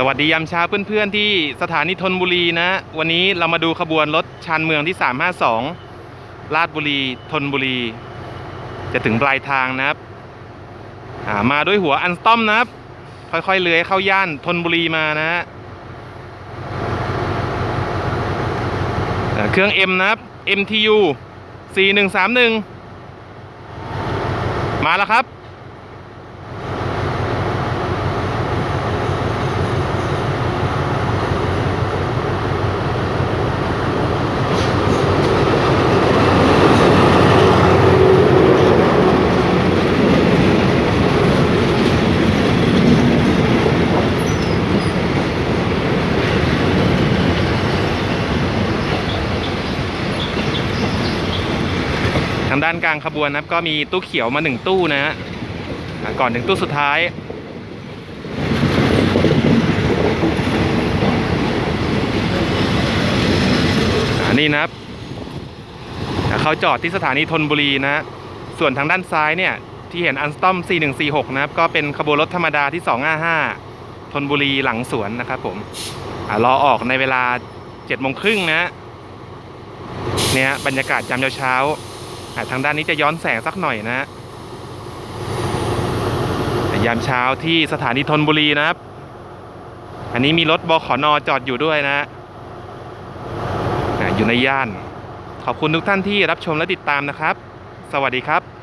สวัสดียามเช้าเพื่อนๆที่สถานีธนบุรีนะ วันนี้เรามาดูขบวนรถชานเมืองที่ 352 ลาดบุรีธนบุรี จะถึงปลายทางนะครับมาด้วยหัวอันสตอมนะครับ ค่อยๆเลื้อยเข้าย่านธนบุรีมานะฮะเอ่อเครื่อง M นะครับ MTU 4131 มาแล้วครับ ทางด้านกลางขบวนนะครับ ก็มีตู้เขียวมาหนึ่งตู้นะฮะก่อนถึงตู้สุดท้าย อันนี้นะครับ เขาจอดที่สถานีธนบุรีนะฮะส่วนทางด้านซ้ายเนี่ย ที่เห็นอันสตอม 4146 นะครับ ก็เป็นขบวนรถธรรมดาที่ 255ธนบุรีหลังสวนนะครับผมรอออกในเวลา7โมงครึ่งนะเนี่ยบรรยากาศยามเช้าๆอ่า ทางด้านนี้จะย้อนแสงสักหน่อยนะฮะยามเช้าที่สถานีธนบุรีนะครับ อันนี้มีรถบขนจอดอยู่ด้วยนะ อยู่ในย่าน ขอบคุณทุกท่านที่รับชมและติดตามนะครับ สวัสดีครับ